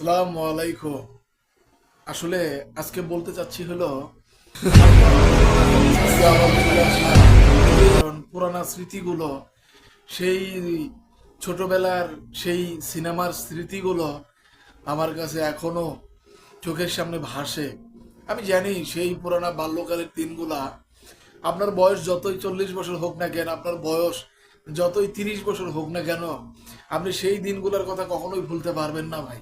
সালাম আলাইকুম। আসলে আজকে বলতে চাচ্ছি হলো পুরানা স্মৃতিগুলো, সেই ছোটবেলার সেই সিনেমার স্মৃতিগুলো আমার কাছে এখনও চোখের সামনে ভাসে। আমি জানি সেই পুরানা বাল্যকালের দিনগুলা, আপনার বয়স যতই চল্লিশ বছর হোক না কেন, আপনার বয়স যতই তিরিশ বছর হোক না কেন, আপনি সেই দিনগুলোর কথা কখনোই ভুলতে পারবেন না ভাই।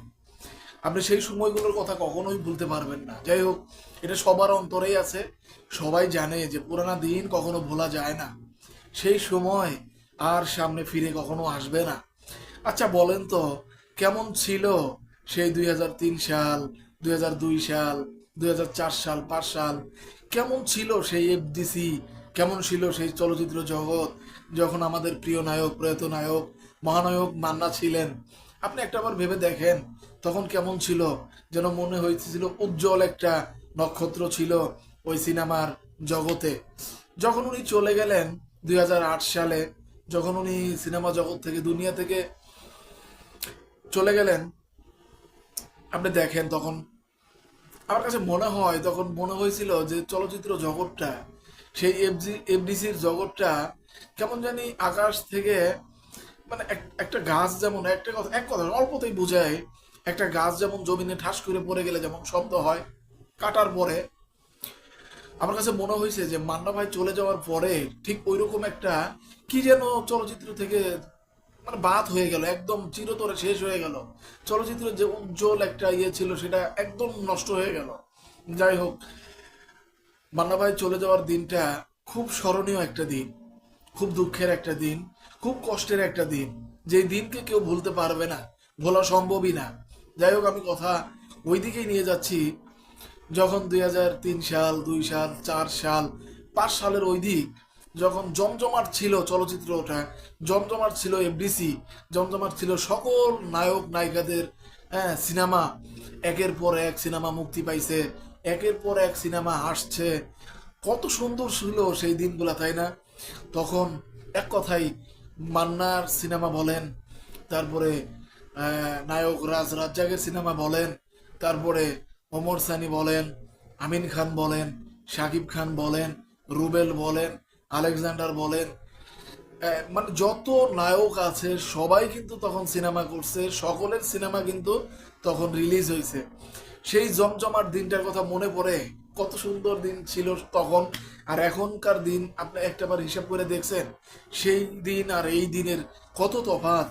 আপনি সেই সময়গুলোর কথা কখনোই ভুলতে পারবেন না। যাই হোক, এটা সবার অন্তরেই আছে। সবাই জানে যে পুরানা দিন কখনো ভোলা যায় না। সেই সময় আর সামনে ফিরে কখনো আসবে না। আচ্ছা বলেন তো, কেমন ছিল সেই দুই হাজার তিন সাল, দুই হাজার দুই সাল, দুই হাজার চার সাল, পাঁচ সাল? কেমন ছিল সেই এফডিসি কেমন ছিল সেই চলচ্চিত্র জগৎ? যখন আমাদের প্রিয় নায়ক, প্রয়াত নায়ক, মহানায়ক মান্না ছিলেন আপনি একটা আবার ভেবে দেখেন, তখন কেমন ছিল? যেন মনে হয়েছিল উজ্জ্বল একটা নক্ষত্র ছিল ওই সিনেমার জগতে। যখন উনি চলে গেলেন দুই হাজার আট সালে, যখন উনি সিনেমা জগৎ থেকে, দুনিয়া থেকে চলে গেলেন, আপনি দেখেন তখন, আমার কাছে মনে হয়, তখন মনে হয়েছিল যে চলচ্চিত্র জগৎটা, সেই এফজি এফডিসির জগৎটা কেমন জানি আকাশ থেকে মানে এক- একটা গাছ যেমন, একটা কথা, এক কথা, অল্পতেই বোঝায়, একটা গাছ যেমন জমিনে ঠাস করে পড়ে গেলে যেমন শব্দ হয়, কাটার পরে, আমার কাছে মনে হয়েছে যে মান্না ভাই চলে যাওয়ার পরে ঠিক ওইরকম একটা, কি যেন চলচ্চিত্র থেকে মানে বাদ হয়ে গেল, একদম চিরতরে শেষ হয়ে গেল। চলচ্চিত্রের যে উজ্জ্বল একটা ইয়ে ছিল সেটা একদম নষ্ট হয়ে গেল। যাই হোক, মান্না ভাই চলে যাওয়ার দিনটা খুব স্মরণীয় একটা দিন। খুব দুঃখের একটা দিন, খুব কষ্টের একটা দিন। যে দিনকে কেউ ভুলতে পারবে না, ভোলা সম্ভবই না। যাই হোক, আমি কথা ওই দিকেই নিয়ে যাচ্ছি। যখন দুই হাজার তিন সাল, দুই সাল, চার সাল, পাঁচ সালের ওই দিক, যখন জমজমাট ছিল চলচ্চিত্রটা জমজমাট ছিল এফডিসি জমজমাট ছিল সকল নায়ক, নায়িকাদের হ্যাঁ সিনেমা। একের পর এক সিনেমা মুক্তি পাইছে, একের পর এক সিনেমা আসছে। কত সুন্দর ছিল সেই দিনগুলা, তাই না? তখন এক কথাই মান্নার সিনেমা বলেন, তারপরে নায়ক রাজ রাজ্জাকের সিনেমা বলেন, তারপরে ওমর সানি বলেন, আমিন খান বলেন, শাকিব খান বলেন, রুবেল বলেন, আলেকজান্ডার বলেন মানে যত নায়ক আছে সবাই কিন্তু তখন সিনেমা করছে, সকলের সিনেমা কিন্তু তখন রিলিজ হয়েছে সেই জমজমার দিনটার কথা মনে পড়ে কত সুন্দর দিন ছিল তখন, আর এখনকার দিন আপনি একটাবার হিসাব করে দেখছেন, সেই দিন আর এই দিনের কত তফাৎ,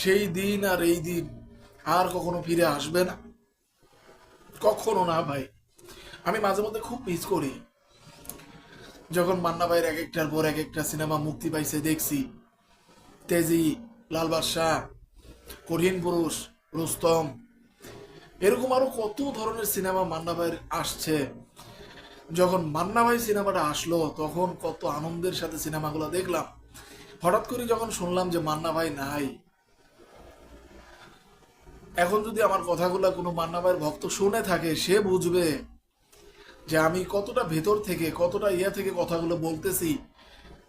সেই দিন আর এই দিন আর কখনো ফিরে আসবে না। কখনো না ভাই। আমি মাঝে মধ্যে খুব মিস করি। যখন মান্না ভাইয়ের এক একটার পর এক একটা সিনেমা মুক্তি পাইছে, দেখছি। তেজি লাল বাদশাহ কঠিন পুরুষ, রুস্তম এরকম আরও কত ধরনের সিনেমা মান্না ভাইয়ের আসছে? যখন মান্না ভাই সিনেমাটা আসলো, তখন কত আনন্দের সাথে সিনেমাগুলো দেখলাম। হঠাৎ করে যখন শুনলাম যে মান্না ভাই নাই, এখন যদি আমার কথাগুলো কোনো মান্না ভাইয়ের ভক্ত শুনে থাকে, সে বুঝবে যে আমি কতটা ভেতর থেকে, কতটা ইয়া থেকে কথাগুলো বলতেছি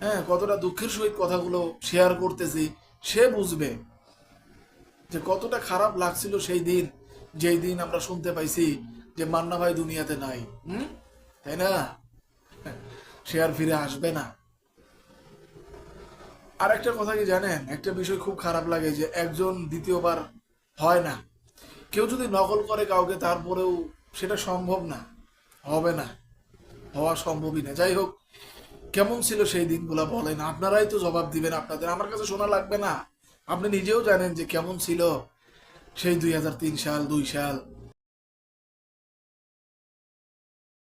হ্যাঁ কতটা দুঃখের সহিত কথাগুলো শেয়ার করতেছি, সে বুঝবে যে কতটা খারাপ লাগছিল সেই দিন। যেই দিন আমরা শুনতে পাইছি যে মান্না ভাই দুনিয়াতে নাই তাই না? সে আর ফিরে আসবে না। আর একটা কথা কি জানেন? একটা বিষয় খুব খারাপ লাগে যে একজন দ্বিতীয়বার হয় না। কেউ যদি নকল করে কাউকে, তারপরেও সেটা সম্ভব না, হবে না, হওয়া সম্ভবই না। যাই হোক, কেমন ছিল সেই দিনগুলা বলেন। আপনারাই তো জবাব দিবেন আপনাদের। আমার কাছে শোনা লাগবে না। আপনি নিজেও জানেন যে কেমন ছিল সেই দুই সাল দুই সাল।